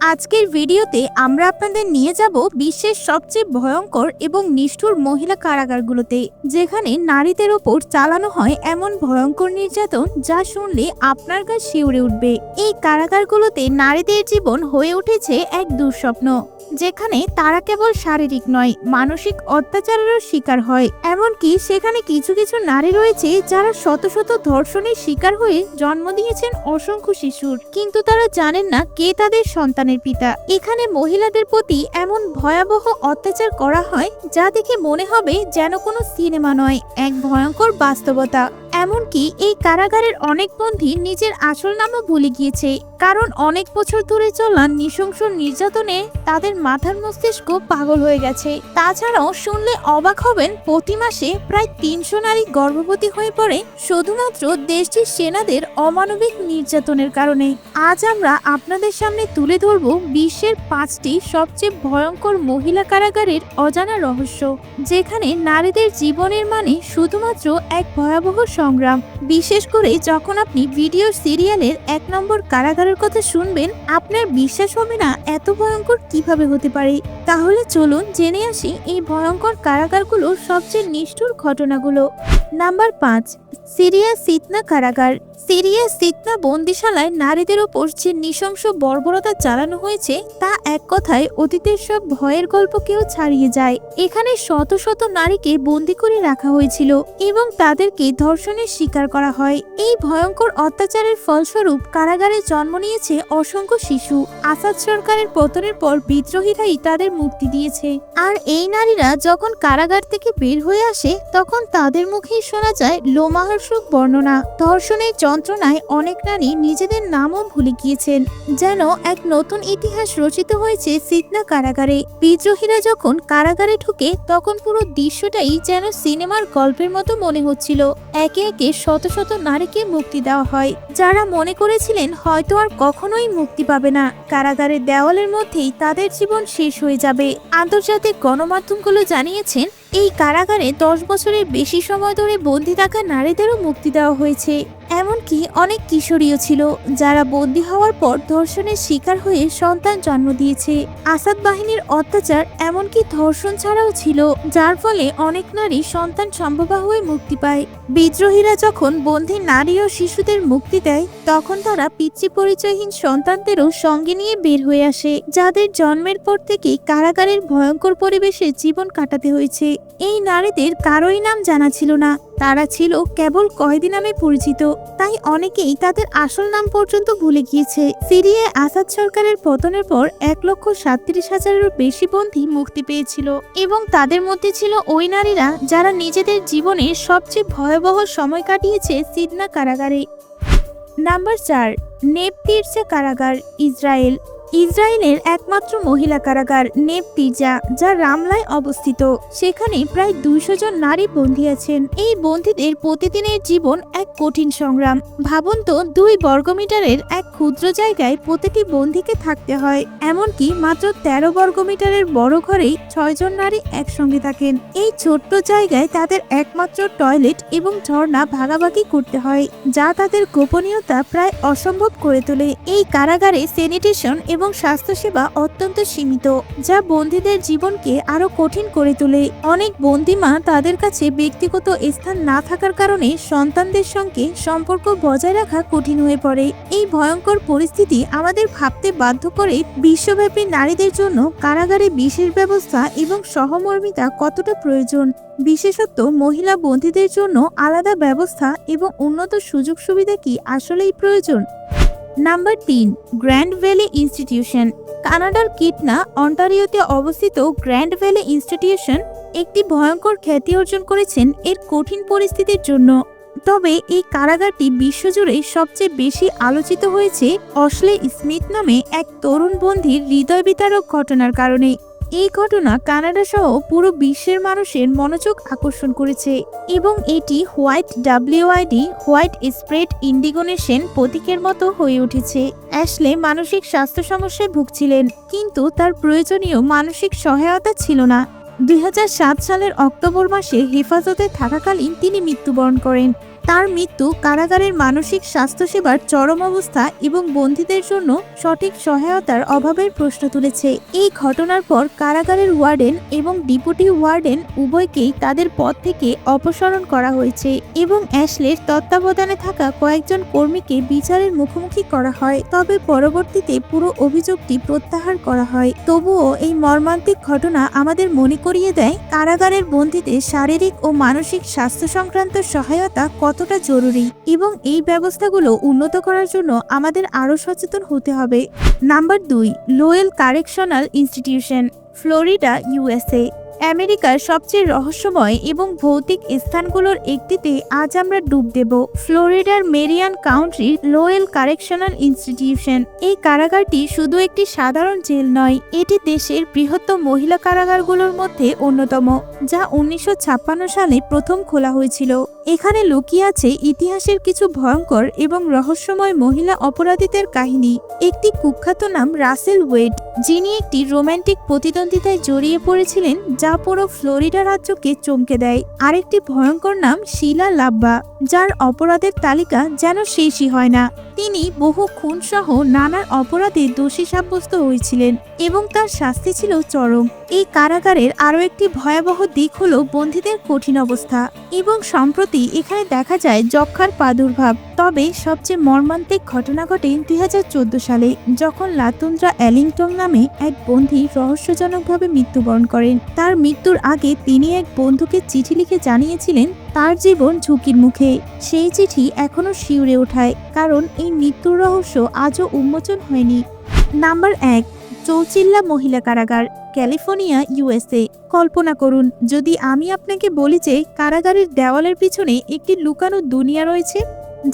আজকের ভিডিওতে আমরা আপনাদের নিয়ে যাব বিশ্বের সবচেয়ে ভয়ঙ্কর এবং নিষ্ঠুর মহিলা কারাগারগুলোতে, যেখানে নারীদের ওপর চালানো হয় এমন ভয়ঙ্কর নির্যাতন যা শুনলে আপনার গা শিউরে উঠবে। এই কারাগারগুলোতে নারীদের জীবন হয়ে উঠেছে এক দুঃস্বপ্ন। যেখানে তারা কেবল শারীরিক নয়, মানসিক অত্যাচারেরও শিকার হয়। এমনকি সেখানে কিছু কিছু নারী রয়েছে যারা শত শত ধর্ষণের শিকার হয়ে জন্ম দিয়েছেন অসংখ্য শিশুর। কিন্তু তারা জানেন না কে তাদের সন্তানের পিতা। এখানে মহিলাদের প্রতি এমন ভয়াবহ অত্যাচার করা হয় যা দেখে মনে হবে যেন কোনো সিনেমা নয়, এক ভয়ঙ্কর বাস্তবতা। এমনকি এই কারাগারের অনেক বন্দী নিজের আসল নামও ভুলে গিয়েছে, কারণ অনেক বছর ধরে চলা নৃশংস নির্যাতনে তাদের মাথার মস্তিষ্ক পাগল হয়ে গেছে। তাছাড়াও শুনলে অবাক হবেন, প্রতি মাসে প্রায় তিনশো নারী গর্ভবতী হয়ে পড়ে, শুধুমাত্র দেশটির সেনাদের অমানবিক নির্যাতনের কারণে। আজ আমরা আপনাদের সামনে তুলে ধরব বিশ্বের পাঁচটি সবচেয়ে ভয়ঙ্কর মহিলা কারাগারের অজানা রহস্য, যেখানে নারীদের জীবনের মানে শুধুমাত্র এক ভয়াবহ সংগ্রাম। বিশেষ করে যখন আপনি ভিডিও সিরিয়ালের এক নম্বর কারাগারের কথা শুনবেন, আপনার বিশ্বাস হবে না এত ভয়ঙ্কর কীভাবে হতে পারে। তাহলে চলুন জেনে আসি এই ভয়ঙ্কর কারাগারগুলোর সবচেয়ে নিষ্ঠুর ঘটনাগুলো। নাম্বার পাঁচ, সিরিয়া সিতনা কারাগার। সিরিয়া সিতনা বন্দিশালায় নারীদের ওপর যে নৃশংস বর্বরতা চালানো হয়েছে, তা এক কথায় অতীতের সব ভয়ের গল্পকেও ছাড়িয়ে যায়। এখানে শত শত নারীকে বন্দি করে রাখা হয়েছিল এবং তাদেরকে ধর্ষণের শিকার করা হয়। এই ভয়ঙ্কর অত্যাচারের ফলস্বরূপ কারাগারে জন্ম নিয়েছে অসংখ্য শিশু। আসাদ সরকারের পতনের পর বিদ্রোহীরাই তাদের মুক্তি দিয়েছে। আর এই নারীরা যখন কারাগার থেকে বের হয়ে আসে, তখন তাদের মুখেই শোনা যায় লোমাহর্ষক বর্ণনা। ধর্ষণের যন্ত্রণায় অনেক নারী নিজেদের নামও ভুলে গিয়েছেন, যেন এক নতুন ইতিহাস রচিত হয়েছে সিতনা কারাগারে। বিদ্রোহীরা যখন কারাগারে ঢুকে, তখন পুরো দৃশ্যটাই যেন সিনেমার গল্পের মতো মনে হচ্ছিল। একে একে শত শত নারীকে মুক্তি দেওয়া হয়। যারা মনে করেছিলেন হয়তো আর কখনোই মুক্তি পাবে না। কারাগারের দেওয়ালের মধ্যেই তাদের জীবন শেষ হয়ে যাবে। আন্তর্জাতিক গণমাধ্যমগুলো জানিয়েছেন, এই কারাগারে দশ বছরের বেশি সময় ধরে বন্দি থাকা নারীদেরও মুক্তি দেওয়া হয়েছে। এমনকি অনেক কিশোরীও ছিল যারা বন্দী হওয়ার পর ধর্ষণের শিকার হয়ে সন্তান জন্ম দিয়েছে। আসাদ বাহিনীর অত্যাচার এমনকি ধর্ষণ ছাড়াও ছিল, যার ফলে অনেক নারী সন্তান সম্ভবা হয়ে মুক্তি পায়। বিদ্রোহীরা যখন বন্দী নারী ও শিশুদের মুক্তি দেয়, তখন তারা পিতৃ পরিচয়হীন সন্তানদেরও সঙ্গে নিয়ে বের হয়ে আসে, যাদের জন্মের পর থেকেই কারাগারের ভয়ঙ্কর পরিবেশে জীবন কাটাতে হয়েছে। এই নারীদের কারোই নাম জানা ছিল না। তারা ছিল কেবল কয়েদি নামে পরিচিত, তাই অনেকেই তাদের আসল নাম পর্যন্ত ভুলে গিয়েছে। সিরিয়ায় আসাদ সরকারের পতনের পর এক লক্ষ সাতত্রিশ হাজারেরও বেশি বন্দী মুক্তি পেয়েছিল এবং তাদের মধ্যে ছিল ওই নারীরা যারা নিজেদের জীবনে সবচেয়ে ভয়াবহ সময় কাটিয়েছে সিদনা কারাগারে। নাম্বার চার নেপতিরচা কারাগার, ইসরায়েল। ইসরায়েলের একমাত্র মহিলা কারাগার নেপতিজা, যা রামলায় অবস্থিত। সেখানে প্রায় দুইশো জন নারী বন্দী আছেন। এই বন্দীদের প্রতিদিনের জীবন এক কঠিন সংগ্রাম। ভাবুন তো দুই বর্গমিটারের এক ক্ষুদ্র জায়গায় প্রতিটি বন্দীকে থাকতে হয়। এমনকি মাত্র তেরো বর্গমিটারের বড় ঘরেই ছয়জন নারী একসঙ্গে থাকেন। এই ছোট্ট জায়গায় তাদের একমাত্র টয়লেট এবং ঝর্ণা ভাগাভাগি করতে হয়, যা তাদের গোপনীয়তা প্রায় অসম্ভব করে তোলে। এই কারাগারে স্যানিটেশন এবং স্বাস্থ্যসেবা অত্যন্ত সীমিত, যা বন্দীদের জীবনকে আরও কঠিন করে তোলে। অনেক বন্দিমা তাদের কাছে ব্যক্তিগত স্থান না থাকার কারণে সন্তানদের সঙ্গে সম্পর্ক বজায় রাখা কঠিন হয়ে পড়ে। এই ভয়ঙ্কর পরিস্থিতি আমাদের ভাবতে বাধ্য করে বিশ্বব্যাপী নারীদের জন্য কারাগারে বিশেষ ব্যবস্থা এবং সহমর্মিতা কতটা প্রয়োজন। বিশেষত মহিলা বন্দীদের জন্য আলাদা ব্যবস্থা এবং উন্নত সুযোগ সুবিধা কি আসলেই প্রয়োজন? নাম্বার তিন, গ্র্যান্ড ভ্যালি ইনস্টিটিউশন। কানাডার কিটনা, অন্টারিওতে অবস্থিত গ্র্যান্ড ভ্যালি ইনস্টিটিউশন একটি ভয়ঙ্কর খ্যাতি অর্জন করেছেন এর কঠিন পরিস্থিতির জন্য। তবে এই কারাগারটি বিশ্বজুড়ে সবচেয়ে বেশি আলোচিত হয়েছে অশ্লে স্মিথ নামে এক তরুণ বন্ধির হৃদয় বিতারক ঘটনার কারণে। এই ঘটনা কানাডা সহ পুরো বিশ্বের মানুষের মনোযোগ আকর্ষণ করেছে এবং এটি white W I D, white spread ইন্ডিগোনেশন প্রতীকের মতো হয়ে উঠেছে। অ্যাশলে মানসিক স্বাস্থ্য সমস্যায় ভুগছিলেন, কিন্তু তার প্রয়োজনীয় মানসিক সহায়তা ছিল না। দুই হাজার সাত সালের অক্টোবর মাসে হেফাজতে থাকাকালীন তিনি মৃত্যুবরণ করেন। তার মৃত্যু কারাগারের মানসিক স্বাস্থ্যসেবার চরম অবস্থা এবং বন্দীদের জন্য সঠিক সহায়তার অভাবের প্রশ্ন তুলেছে। এই ঘটনার পর কারাগারের ওয়ার্ডেন এবং ডিপুটি ওয়ার্ডেন উভয়কেই তাদের পদ থেকে অপসারণ করা হয়েছে এবং অ্যাশলের তত্ত্বাবধানে থাকা কয়েকজন কর্মীকে বিচারের মুখোমুখি করা হয়। তবে পরবর্তীতে পুরো অভিযোগটি প্রত্যাহার করা হয়। তবুও এই মর্মান্তিক ঘটনা আমাদের মনে করিয়ে দেয়, কারাগারের বন্দীদের শারীরিক ও মানসিক স্বাস্থ্য সংক্রান্ত সহায়তা কতটা জরুরি এবং এই ব্যবস্থাগুলো উন্নত করার জন্য আমাদের আরও সচেতন হতে হবে। নাম্বার দুই, Lowell correctional institution, Florida, USA. আমেরিকার সবচেয়ে রহস্যময় এবং ভৌতিক স্থানগুলোর একটিতে আজ আমরা ডুব দেব ফ্লোরিডার মেরিয়ান কাউন্ট্রির লোয়েল কারেকশনাল ইনস্টিটিউশন। এই কারাগারটি শুধু একটি সাধারণ জেল নয়, এটি দেশের বৃহত্তম মহিলা কারাগারগুলোর মধ্যে অন্যতম, যা উনিশশো ছাপ্পান্ন সালে প্রথম খোলা হয়েছিল। এখানে লুকিয়ে আছে ইতিহাসের কিছু ভয়ঙ্কর এবং রহস্যময় মহিলা অপরাধীদের কাহিনী। একটি কুখ্যাত নাম রাসেল ওয়েড, যিনি একটি রোম্যান্টিক প্রতিদ্বন্দ্বিতায় জড়িয়ে পড়েছিলেন যা পুরো ফ্লোরিডা রাজ্যকে চমকে দেয়। আরেকটি ভয়ঙ্কর নাম শিলা লাব্বা, যার অপরাধের তালিকা যেন শেষই হয় না। তিনি বহু খুন সহ নানান অপরাধে দোষী সাব্যস্ত হয়েছিলেন এবং তার শাস্তি ছিল চরম। এই কারাগারের আরও একটি ভয়াবহ দিক হল বন্দীদের কঠিন অবস্থা এবং সম্প্রতি এখানে দেখা যায় যক্ষার প্রাদুর্ভাব। তবে সবচেয়ে মর্মান্তিক ঘটনা ঘটে দুই হাজার চোদ্দ সালে, যখন লাতুন্দ্রা অ্যালিংটন নামে এক বন্দী রহস্যজনকভাবে মৃত্যুবরণ করেন। তার মৃত্যুর আগে তিনি এক বন্ধুকে চিঠি লিখে জানিয়েছিলেন তার জীবন ঝুঁকির মুখে। সেই চিঠি এখনও শিউরে ওঠায়, কারণ এই মৃত্যুর রহস্য আজও উন্মোচন হয়নি। নাম্বার এক, চৌচিল্লা মহিলা কারাগার, ক্যালিফোর্নিয়া, ইউএসএ। কল্পনা করুন, যদি আমি আপনাকে বলি যে কারাগারের দেওয়ালের পিছনে একটি লুকানো দুনিয়া রয়েছে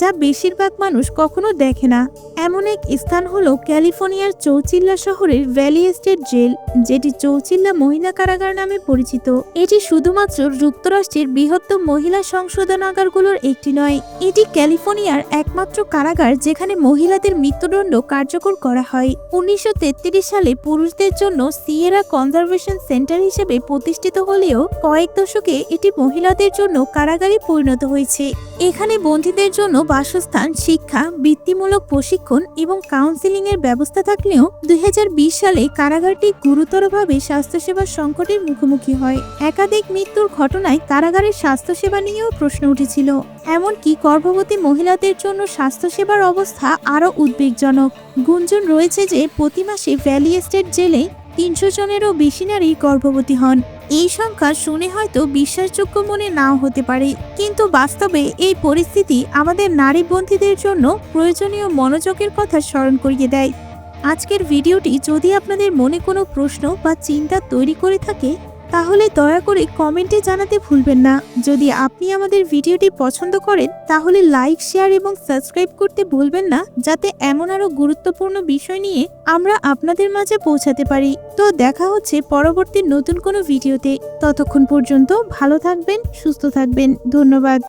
যা বেশিরভাগ মানুষ কখনো দেখে না। এমন এক স্থান হলো ক্যালিফোর্নিয়ার চৌচিল্লা শহরের ভ্যালি এস্টেট জেল, যেটি চৌচিল্লা মহিলা কারাগার নামে পরিচিত। এটি শুধুমাত্র যুক্তরাষ্ট্রের বৃহত্তম মহিলা সংশোধনাগারগুলোর একটি নয়, এটি ক্যালিফোর্নিয়ার একমাত্র কারাগার যেখানে মহিলাদের মৃত্যুদণ্ড কার্যকর করা হয়। উনিশশো তেত্রিশ সালে পুরুষদের জন্য সিয়েরা কনজারভেশন সেন্টার হিসেবে প্রতিষ্ঠিত হলেও কয়েক দশকে এটি মহিলাদের জন্য কারাগারে পরিণত হয়েছে। এখানে বন্দীদের জন্য বাসস্থান, শিক্ষা, বৃত্তিমূলক প্রশিক্ষণ এবং কাউন্সিলিং এর ব্যবস্থা থাকলেও দুই হাজার বিশ সালে কারাগারটি গুরুতরভাবে স্বাস্থ্যসেবার সংকটের মুখোমুখি হয়। একাধিক মৃত্যুর ঘটনায় কারাগারের স্বাস্থ্যসেবা নিয়েও প্রশ্ন উঠেছিল। এমনকি গর্ভবতী মহিলাদের জন্য স্বাস্থ্যসেবার অবস্থা আরও উদ্বেগজনক। গুঞ্জন রয়েছে যে, প্রতি মাসে ভ্যালি এস্টেট জেলে তিনশো জনেরও বেশি নারী গর্ভবতী হন। এই সংখ্যা শুনে হয়তো বিশ্বাসযোগ্য মনে নাও হতে পারে। কিন্তু বাস্তবে এই পরিস্থিতি আমাদের নারী বন্ধীদের জন্য প্রয়োজনীয় মনোযোগের কথা স্মরণ করিয়ে দেয়। আজকের ভিডিওটি যদি আপনাদের মনে কোনো প্রশ্ন বা চিন্তা তৈরি করে থাকে তাহলে দয়া করে কমেন্টে জানাতে ভুলবেন না। যদি আপনি আমাদের ভিডিওটি পছন্দ করেন, তাহলে লাইক, শেয়ার এবং সাবস্ক্রাইব করতে ভুলবেন না, যাতে এমন আরও গুরুত্বপূর্ণ বিষয় নিয়ে আমরা আপনাদের মাঝে পৌঁছাতে পারি। তো দেখা হচ্ছে পরবর্তী নতুন কোনো ভিডিওতে। ততক্ষণ পর্যন্ত ভালো থাকবেন, সুস্থ থাকবেন। ধন্যবাদ।